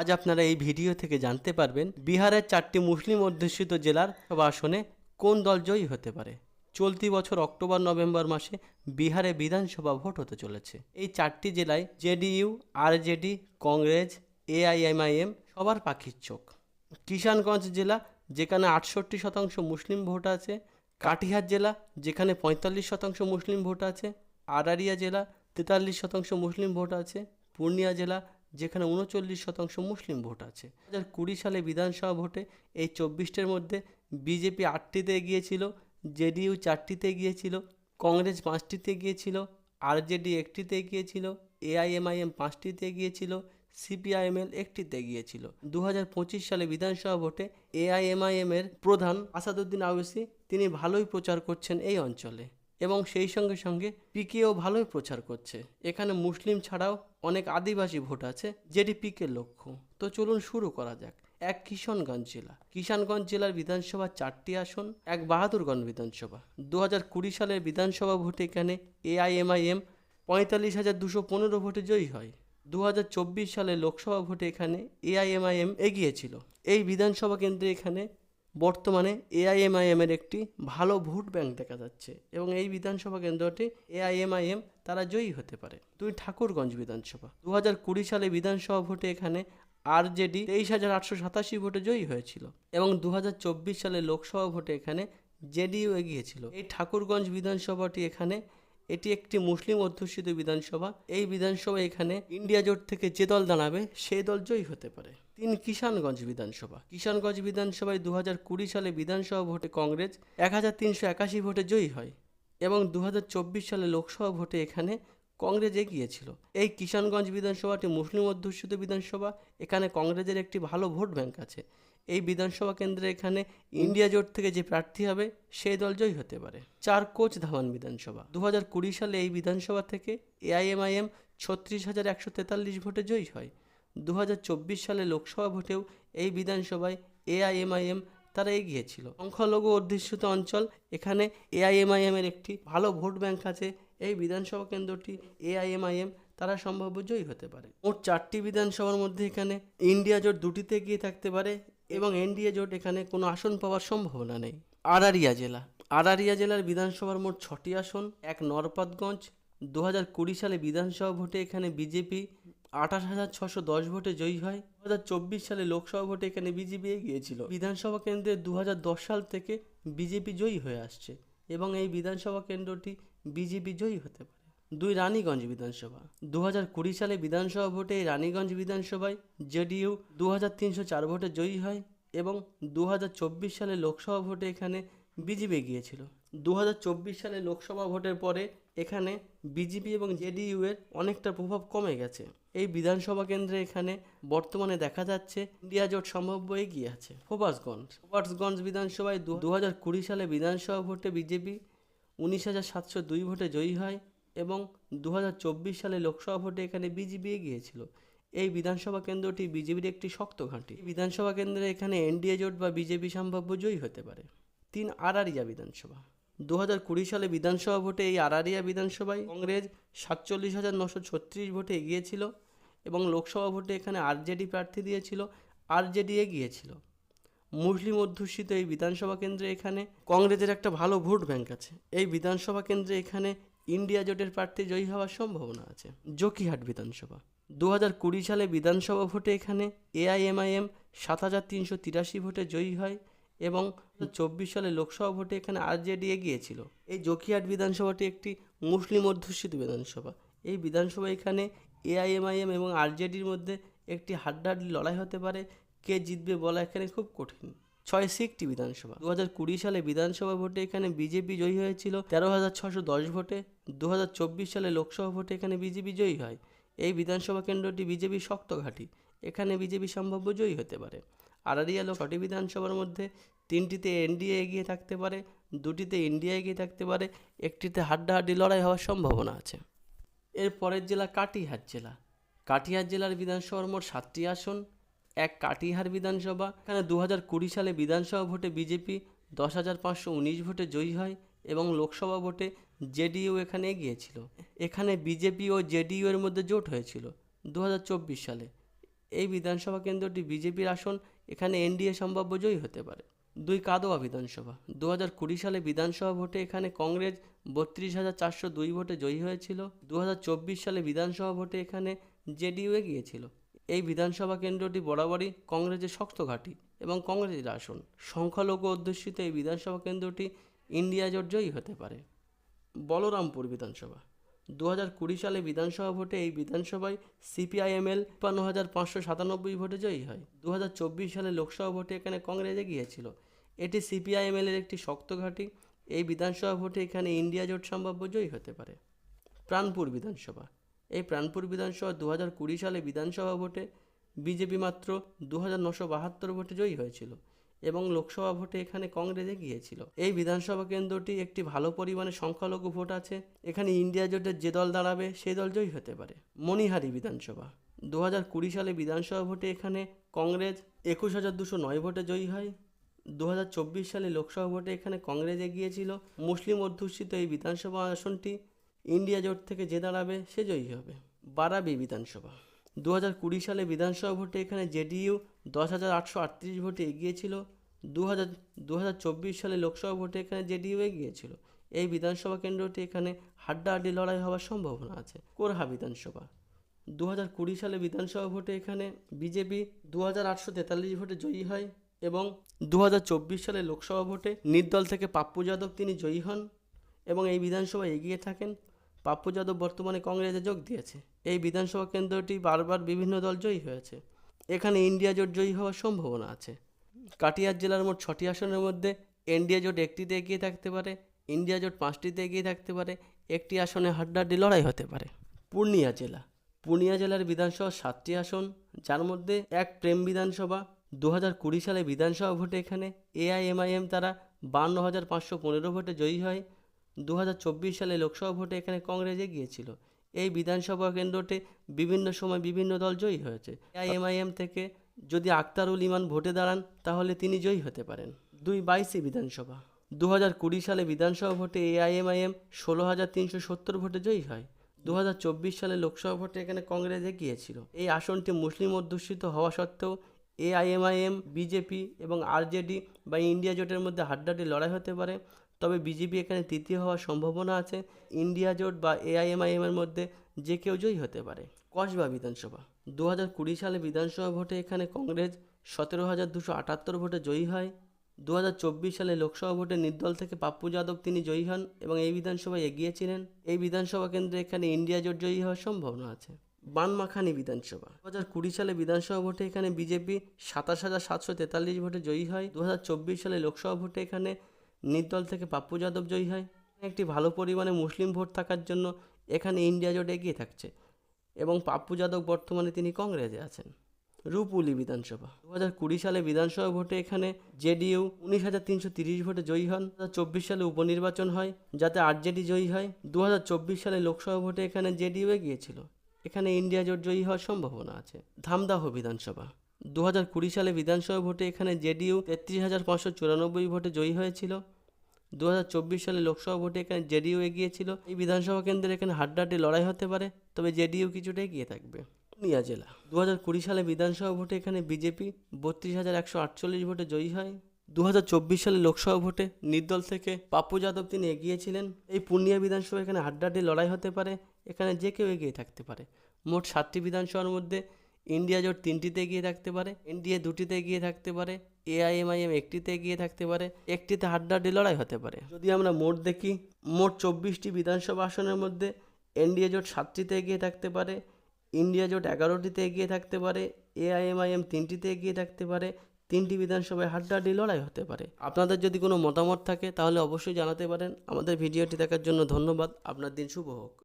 আজ আপনারা এই ভিডিও থেকে জানতে পারবেন বিহারের চারটি মুসলিম অধ্যুষিত জেলার আসনে কোন দল জয়ী হতে পারে। চলতি বছর অক্টোবর, নভেম্বর মাসে বিহারে বিধানসভা ভোট হতে চলেছে। এই চারটি জেলায় জেডিইউ, আরজেডি, কংগ্রেস, এআইএমআইএম সবার পাখির চোখ। কিষানগঞ্জ জেলা, যেখানে আটষট্টি শতাংশ মুসলিম ভোট আছে। কাটিহার জেলা, যেখানে পঁয়তাল্লিশ শতাংশ মুসলিম ভোট আছে। আরারিয়া জেলা, তেতাল্লিশ শতাংশ মুসলিম ভোট আছে। পূর্ণিয়া জেলা যেখানে উনচল্লিশ শতাংশ মুসলিম ভোট আছে। দু কুড়ি সালে বিধানসভা ভোটে এই চব্বিশটির মধ্যে বিজেপি আটটিতে গিয়েছিল, জেডিইউ চারটিতে গিয়েছিল, কংগ্রেস পাঁচটিতে গিয়েছিল, আরজেডি একটিতে গিয়েছিল, এআইএমআইএম পাঁচটিতে গিয়েছিল, সিপিআইএমএল একটিতে গিয়েছিল। দু হাজার পঁচিশ সালে বিধানসভা ভোটে এআইএমআইএম এর প্রধান আসাদুদ্দিন আওয়েসি তিনি ভালোই প্রচার করছেন এই অঞ্চলে। এবং সেই সঙ্গে সঙ্গে পিকেও ভালোই প্রচার করছে। এখানে মুসলিম ছাড়াও অনেক আদিবাসী ভোট আছে, যেটি পিকের লক্ষ্য। তো চলুন শুরু করা যাক। এক কিষানগঞ্জ জেলা। কিষানগঞ্জ জেলার বিধানসভা চারটি আসন, এক বাহাদুরগঞ্জ বিধানসভা। দু হাজার কুড়ি সালের বিধানসভা ভোটে এখানে এআইএমআইএম পঁয়তাল্লিশ হাজার দুশো পনেরো ভোটে জয়ী হয়। দু হাজার চব্বিশ সালে লোকসভা ভোটে এখানে এআইএমআইএম এগিয়েছিল এই বিধানসভা কেন্দ্রে এখানে বর্তমানে এআইএমআইএম এর একটি ভালো ভোট ব্যাংক দেখা যাচ্ছে এবং এই বিধানসভা কেন্দ্রটি এআইএমআইএম তারা জয়ী হতে পারে। দুই ঠাকুরগঞ্জ বিধানসভা। দু হাজার কুড়ি সালে বিধানসভা ভোটে এখানে আরজেডি তেইশ হাজার আটশো সাতাশি ভোটে জয়ী হয়েছিল এবং দু হাজার চব্বিশ সালে লোকসভা ভোটে এখানে জেডিইউ এগিয়েছিল এই ঠাকুরগঞ্জ বিধানসভাটি এখানে, এটি একটি মুসলিম অধ্যুষিত বিধানসভা। এই বিধানসভা এখানে ইন্ডিয়া জোট থেকে যে দল দাঁড়াবে সেই দল জয়ী হতে পারে। তিন কিষানগঞ্জ বিধানসভা। কিষানগঞ্জ বিধানসভায় দু হাজার কুড়ি সালে বিধানসভা ভোটে কংগ্রেস এক হাজার তিনশো একাশি ভোটে জয়ী হয় এবং দু হাজার চব্বিশ সালে লোকসভা ভোটে এখানে কংগ্রেস এগিয়েছিল। এই কিষানগঞ্জ বিধানসভাটি মুসলিম অধ্যুষিত বিধানসভা, এখানে কংগ্রেসের একটি ভালো ভোট ব্যাংক আছে। এই বিধানসভা কেন্দ্রে এখানে ইন্ডিয়া জোট থেকে যে প্রার্থী হবে, সেই দল জয়ী হতে পারে। চার কোচ ধামান বিধানসভা। দু হাজার কুড়ি সালে এই বিধানসভা থেকে এআইএমআইএম ছত্রিশ হাজার একশো তেতাল্লিশ ভোটে জয়ী হয়। দু হাজার চব্বিশ সালে লোকসভা ভোটেও এই বিধানসভায় এআইএমআইএম তারা এগিয়েছিল। সংখ্যালঘু অধ্যুষিত অঞ্চল, এখানে এআইএমআইএম এর একটি ভালো ভোট ব্যাংক আছে। এই বিধানসভা কেন্দ্রটি এআইএমআইএম তারা সম্ভাব্য জয়ী হতে পারে। মোট চারটি বিধানসভার মধ্যে এখানে ইন্ডিয়া জোট দুটিতে গিয়ে থাকতে পারে এবং এনডিএ জোট এখানে কোনো আসন পাওয়ার সম্ভাবনা নেই। আরারিয়া জেলা, আরারিয়া জেলার বিধানসভার মোট ছটি আসন, এক নরপাতগঞ্জ। দু হাজার কুড়ি সালে বিধানসভা ভোটে এখানে বিজেপি আঠাশ হাজার ছশো দশ ভোটে জয়ী হয়। দু হাজার চব্বিশ সালে লোকসভা ভোটে এখানে বিজেপি এগিয়েছিল বিধানসভা কেন্দ্রে দু হাজার দশ সাল থেকে বিজেপি জয়ী হয়ে আসছে এবং এই বিধানসভা কেন্দ্রটি বিজেপি জয়ী হতে পারে। দুই রানীগঞ্জ বিধানসভা। দু হাজার কুড়ি সালে বিধানসভা ভোটে রানীগঞ্জ বিধানসভায় জেডিইউ দু হাজার তিনশো চার ভোটে জয়ী হয় এবং দু হাজার চব্বিশ সালে লোকসভা ভোটে এখানে বিজেপি গিয়েছিল দু হাজার চব্বিশ সালে লোকসভা ভোটের পরে এখানে বিজেপি এবং জেডিইউ এর অনেকটা প্রভাব কমে গেছে। এই বিধানসভা কেন্দ্রে এখানে বর্তমানে দেখা যাচ্ছে ইন্ডিয়া জোট সম্ভাব্য এগিয়ে আছে। ফোবাসগঞ্জ ফোবাসগঞ্জ বিধানসভায় দু হাজার কুড়ি সালে বিধানসভা ভোটে বিজেপি উনিশ হাজার সাতশো দুই ভোটে জয়ী হয় এবং দু হাজার চব্বিশ সালে লোকসভা ভোটে এখানে বিজেপি এগিয়েছিল। এই বিধানসভা কেন্দ্রটি বিজেপির একটি শক্ত ঘাঁটি। বিধানসভা কেন্দ্রে এখানে এনডিএ জোট বা বিজেপি সম্ভাব্য জয়ী হতে পারে। তিন আরারিয়া বিধানসভা। দু হাজার কুড়ি সালে বিধানসভা ভোটে এই আরারিয়া বিধানসভায় কংগ্রেস সাতচল্লিশ হাজার নশো ছত্রিশ ভোটে এগিয়েছিল। এবং লোকসভা ভোটে এখানে আরজেডি প্রার্থী দিয়েছিল, আরজেডি এগিয়েছিল। মুসলিম অধ্যুষিত এই বিধানসভা কেন্দ্রে এখানে কংগ্রেসের একটা ভালো ভোট ব্যাংক আছে। এই বিধানসভা কেন্দ্রে এখানে ইন্ডিয়া জোটের প্রার্থী জয়ী হওয়ার সম্ভাবনা আছে। জকিহাট বিধানসভা। দু হাজার কুড়ি সালে বিধানসভা ভোটে এখানে এআইএমআইএম সাত হাজার তিনশো তিরাশি ভোটে জয়ী হয় এবং চব্বিশ সালে লোকসভা ভোটে এখানে আরজেডি এগিয়েছিল। এই জকিহাট বিধানসভাটি একটি মুসলিম অধ্যুষিত বিধানসভা। এই বিধানসভা এখানে এআইএমআইএম এবং আরজেডির মধ্যে একটি হাড্ডাহাড্ডি লড়াই হতে পারে। কে জিতবে বলা এখানে খুব কঠিন। ছয় সিকটি বিধানসভা। দু হাজার কুড়ি সালে বিধানসভা ভোটে এখানে বিজেপি জয়ী হয়েছিল। তেরো হাজার ছশো দশ ভোটে দু হাজার চব্বিশ সালে লোকসভা ভোটে এখানে বিজেপি জয়ী হয়। এই বিধানসভা কেন্দ্রটি বিজেপি শক্ত ঘাঁটি। এখানে বিজেপি সম্ভাব্য জয়ী হতে পারে। আরারিয়া লোক ছটি বিধানসভার মধ্যে তিনটিতে এনডিএ এগিয়ে থাকতে পারে, দুটিতে ইন্ডিয়া এগিয়ে থাকতে পারে, একটিতে হাড্ডাহাড্ডি লড়াই হওয়ার সম্ভাবনা আছে। এর পরের জেলা কাটিহার জেলা। কাটিহার জেলার বিধানসভার মোট সাতটি আসন, এক কাটিহার বিধানসভা। এখানে দু হাজার কুড়ি সালে বিধানসভা ভোটে বিজেপি, দশ হাজার পাঁচশো উনিশ ভোটে জয়ী হয় এবং লোকসভা ভোটে জেডিইউ এখানে এগিয়েছিল। এখানে বিজেপি ও জেডিইউ এর মধ্যে জোট হয়েছিল দু হাজার চব্বিশ সালে। এই বিধানসভা কেন্দ্রটি বিজেপির আসন, এখানে এনডিএ সম্ভাব্য জয়ী হতে পারে। দুই কাদোয়া বিধানসভা। দু হাজার কুড়ি সালে বিধানসভা ভোটে এখানে কংগ্রেস বত্রিশ হাজার চারশো দুই ভোটে জয়ী হয়েছিল। দু হাজার চব্বিশ সালে বিধানসভা ভোটে এখানে জেডিইউ গিয়েছিল। এই বিধানসভা কেন্দ্রটি বরাবরই কংগ্রেসের শক্ত ঘাঁটি এবং কংগ্রেসের আসন। সংখ্যালঘু অধ্যুষিত এই বিধানসভা কেন্দ্রটি ইন্ডিয়া জোট জয়ী হতে পারে। বলরামপুর বিধানসভা। দু হাজার কুড়ি সালে বিধানসভা ভোটে এই বিধানসভায় সিপিআইএমএল তিপ্পান্ন হাজার পাঁচশো সাতানব্বই ভোটে জয়ী হয়। দু হাজার চব্বিশ সালে লোকসভা ভোটে এখানে কংগ্রেস এগিয়েছিল এটি সিপিআইএমএল এর একটি শক্ত ঘাঁটি। এই বিধানসভা ভোটে এখানে ইন্ডিয়া জোট সম্ভাব্য জয়ী হতে পারে। প্রাণপুর বিধানসভা। এই প্রাণপুর বিধানসভা দু হাজার কুড়ি সালে বিধানসভা ভোটে বিজেপি মাত্র দু হাজার নশো বাহাত্তর ভোটে জয়ী হয়েছিল এবং লোকসভা ভোটে এখানে কংগ্রেস এগিয়েছিল এই বিধানসভা কেন্দ্রটি একটি ভালো পরিমাণে সংখ্যালঘু ভোট আছে। এখানে ইন্ডিয়া জোটের যে দল দাঁড়াবে, সেই দল জয়ী হতে পারে। মণিহারি বিধানসভা। দু হাজার কুড়ি সালে বিধানসভা ভোটে এখানে কংগ্রেস একুশ হাজার দুশো নয় ভোটে জয়ী হয়। দু হাজার চব্বিশ সালে লোকসভা ভোটে এখানে কংগ্রেস এগিয়েছিল। মুসলিম অধ্যুষিত এই বিধানসভা আসনটি ইন্ডিয়া জোট থেকে যে দাঁড়াবে সে জয়ী হবে। বারাবি বিধানসভা। দু হাজার কুড়ি সালে বিধানসভা ভোটে এখানে জেডিইউ দশ হাজার আটশো আটত্রিশ ভোটে এগিয়েছিল। দু হাজার দু সালে লোকসভা ভোটে এখানে জেডিইউ এগিয়েছিল। এই বিধানসভা কেন্দ্রটি এখানে হাড্ডাহাড্ডি লড়াই হওয়ার সম্ভাবনা আছে। কোরহা বিধানসভা। দু হাজার কুড়ি সালে বিধানসভা ভোটে এখানে বিজেপি দু হাজার আটশো তেতাল্লিশ ভোটে জয়ী হয়। এবং দু হাজার চব্বিশ সালে লোকসভা ভোটে নির্দল থেকে পাপ্পু যাদব তিনি জয়ী হন এবং এই বিধানসভায় এগিয়ে থাকেন। পাপ্পু যাদব বর্তমানে কংগ্রেসে যোগ দিয়েছে। এই বিধানসভা কেন্দ্রটি বারবার বিভিন্ন দল জয়ী হয়েছে। এখানে ইন্ডিয়া জোট জয়ী হওয়ার সম্ভাবনা আছে। কাটিয়ার জেলার মোট ছটি আসনের মধ্যে এনডিএ জোট একটিতে এগিয়ে থাকতে পারে, ইন্ডিয়া জোট পাঁচটিতে এগিয়ে থাকতে পারে, একটি আসনে হাড্ডাহাড্ডি লড়াই হতে পারে। পূর্ণিয়া জেলা। পূর্ণিয়া জেলার বিধানসভা সাতটি আসন, যার মধ্যে এক প্রেম বিধানসভা দু কুড়ি সালে বিধানসভা ভোটে এখানে এআইএমআইএম তারা বান্ন হাজার পাঁচশো পনেরো ভোটে জয়ী হয়। দু হাজার চব্বিশ সালে লোকসভা ভোটে এখানে কংগ্রেস এগিয়েছিল এই বিধানসভা কেন্দ্রটি বিভিন্ন সময় বিভিন্ন দল জয়ী হয়েছে। এআইএমআইএম থেকে যদি আক্তারুল ইমান ভোটে দাঁড়ান, তাহলে তিনি জয়ী হতে পারেন। দুই বাইশে বিধানসভা। দু কুড়ি সালে বিধানসভা ভোটে এআইএমআইএম ষোলো হাজার তিনশো সত্তর ভোটে জয়ী হয়। দু হাজার চব্বিশ সালে লোকসভা ভোটে এখানে কংগ্রেস এগিয়েছিল এই আসনটি মুসলিম অধ্যুষিত হওয়া সত্ত্বেও এআইএমআইএম, বিজেপি এবং আরজেডি বা ইন্ডিয়া জোটের মধ্যে হাড্ডাহাড্ডি লড়াই হতে পারে। তবে বিজেপি এখানে তৃতীয় হওয়ার সম্ভাবনা আছে। ইন্ডিয়া জোট বা এআইএমআইএম এর মধ্যে যে কেউ জয়ী হতে পারে। কসবা বিধানসভা। দু হাজার কুড়ি সালে বিধানসভা ভোটে এখানে কংগ্রেস সতেরো হাজার দুশো আটাত্তর ভোটে জয়ী হয়। দু হাজার চব্বিশ সালে লোকসভা ভোটে নির্দল থেকে পাপ্পু যাদব তিনি জয়ী হন এবং এই বিধানসভায় এগিয়েছিলেন এই বিধানসভা কেন্দ্রে এখানে ইন্ডিয়া জোট জয়ী হওয়ার সম্ভাবনা আছে। বানমাখানি বিধানসভা। দু হাজার কুড়ি সালে বিধানসভা ভোটে এখানে বিজেপি সাতাশ হাজার সাতশো তেতাল্লিশ ভোটে জয়ী হয়। দু হাজার চব্বিশ সালে লোকসভা ভোটে এখানে নির্দল থেকে পাপ্পু যাদব জয়ী হয়। একটি ভালো পরিমাণে মুসলিম ভোট থাকার জন্য এখানে ইন্ডিয়া জোট এগিয়ে থাকছে এবং পাপ্পু যাদব বর্তমানে তিনি কংগ্রেসে আছেন। রূপউলি বিধানসভা। দু হাজার কুড়ি সালে বিধানসভা ভোটে এখানে জেডিইউ উনিশ হাজার তিনশো তিরিশ ভোটে জয়ী হন। দু চব্বিশ সালে উপনির্বাচন হয়, যাতে আরজেডি জয়ী হয়। দু হাজার চব্বিশ সালে লোকসভা ভোটে এখানে জেডিইউ এগিয়েছিল এখানে ইন্ডিয়া জোট জয়ী হওয়ার সম্ভাবনা আছে। ধামদাহ বিধানসভা। দু হাজার কুড়ি সালে বিধানসভা ভোটে এখানে জেডিইউ তেত্রিশ হাজার পাঁচশো চুরানব্বই ভোটে জয়ী হয়েছিল। দু হাজার চব্বিশ সালে লোকসভা ভোটে এখানে জেডিইউ এগিয়েছিল এই বিধানসভা কেন্দ্রে এখানে হাড্ডাহাড্ডি লড়াই হতে পারে, তবে জেডিইউ কিছুটা এগিয়ে থাকবে। পূর্ণিয়া জেলা। দু হাজার কুড়ি সালে বিধানসভা ভোটে এখানে বিজেপি বত্রিশ হাজার একশো আটচল্লিশ ভোটে জয়ী হয়। দু হাজার চব্বিশ সালে লোকসভা ভোটে নির্দল থেকে পাপ্পু যাদব তিনি এগিয়েছিলেন এই পূর্ণিয়া বিধানসভা এখানে হাড্ডাহাড্ডি লড়াই হতে পারে এখানে যে কেউ এগিয়ে থাকতে পারে। মোট সাতটি বিধানসভার মধ্যে ইন্ডিয়া জোট তিনটিতে এগিয়ে থাকতে পারে এনডিএ দুটিতে এগিয়ে থাকতে পারে, এআইএমআইএম একটিতে এগিয়ে থাকতে পারে, একটিতে হাড্ডাহাড্ডি লড়াই হতে পারে। যদি আমরা মোট দেখি, মোট চব্বিশটি বিধানসভা আসনের মধ্যে এনডিএ জোট সাতটিতে এগিয়ে থাকতে পারে, ইন্ডিয়া জোট এগারোটিতে এগিয়ে থাকতে পারে, এআইএমআইএম তিনটিতে এগিয়ে থাকতে পারে, তিনটি বিধানসভায় হাড্ডাহাড্ডি লড়াই হতে পারে। আপনাদের যদি কোনো মতামত থাকে, তাহলে অবশ্যই জানাতে পারেন। আমাদের ভিডিওটি দেখার জন্য ধন্যবাদ। আপনার দিন শুভ হোক।